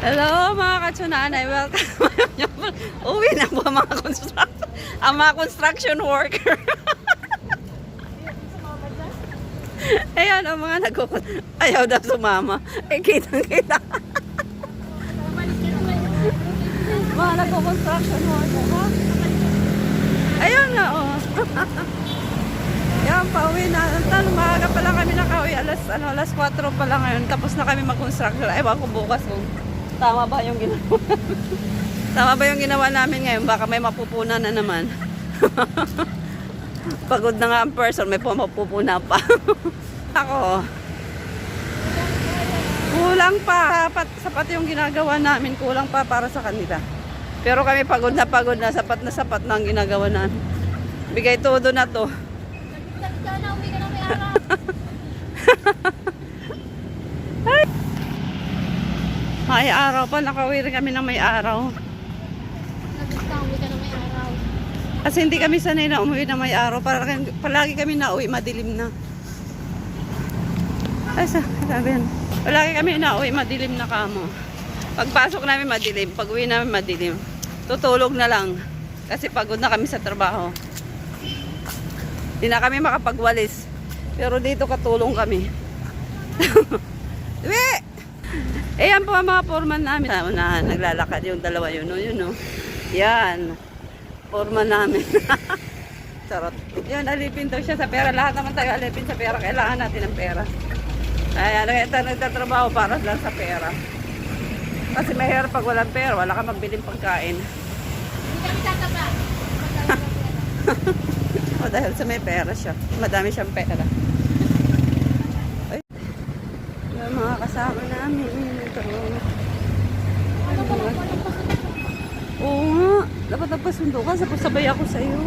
Hello mga katsunanay, welcome. Uwi na po mga construction, ang mga construction worker. Ayan ang mga nagkukot. Ayaw daw sumama. Eh, kitang kita. mga nagko-construction worker, ha? Ayun na, oh. Yan, pauwi na. Tan, maaga pa lang kami nakauwi. Alas, ano, alas 4 pa lang ngayon. Tapos na kami mag-construction. Ewan ko bukas kung tama ba yung ginawa. tama ba yung ginawa namin ngayon? Baka may mapupunan na naman. Pagod na nga ang person, may pumapupuna pa. Ako. Kulang pa. Sapat, sapat yung ginagawa namin. Kulang pa para sa kanila. Pero kami pagod na pagod na. Sapat na sapat na ang ginagawa namin. Bigay todo na to. Nagdagda na, uwi ka na may araw. May araw pa. Nakauwi rin kami ng may araw. Nagdagda, uwi ka na may araw. Kasi hindi kami sanay na umuwi na may araw. Palagi, palagi kami nauwi, madilim na. Ay, sa, sabi yan. Palagi kami nauwi, madilim na kamo. Pagpasok namin madilim, pag uwi namin madilim. Tutulog na lang. Kasi pagod na kami sa trabaho. Hindi na kami makapagwalis. Pero dito katulong kami. Uwi! Eh, yan po ang mga foreman namin. Na, naglalakad yung dalawa yun, no? Yun, no? Yan. Foreman namin. Charot. Yan, alipin daw siya sa pera. Lahat naman tayo alipin sa pera. Kailangan natin ng pera. Ito nagtatrabaho para lang sa pera. Kasi mahirap pag walang pera. Wala ka magbiling pagkain. Hindi kami tataba. O dahil sa may pera siya. Madami siyang pera. Yung mga kasama namin. Ito. Ano. Oo nga. Dapat nagpasundo ka. Sabay ako sa'yo.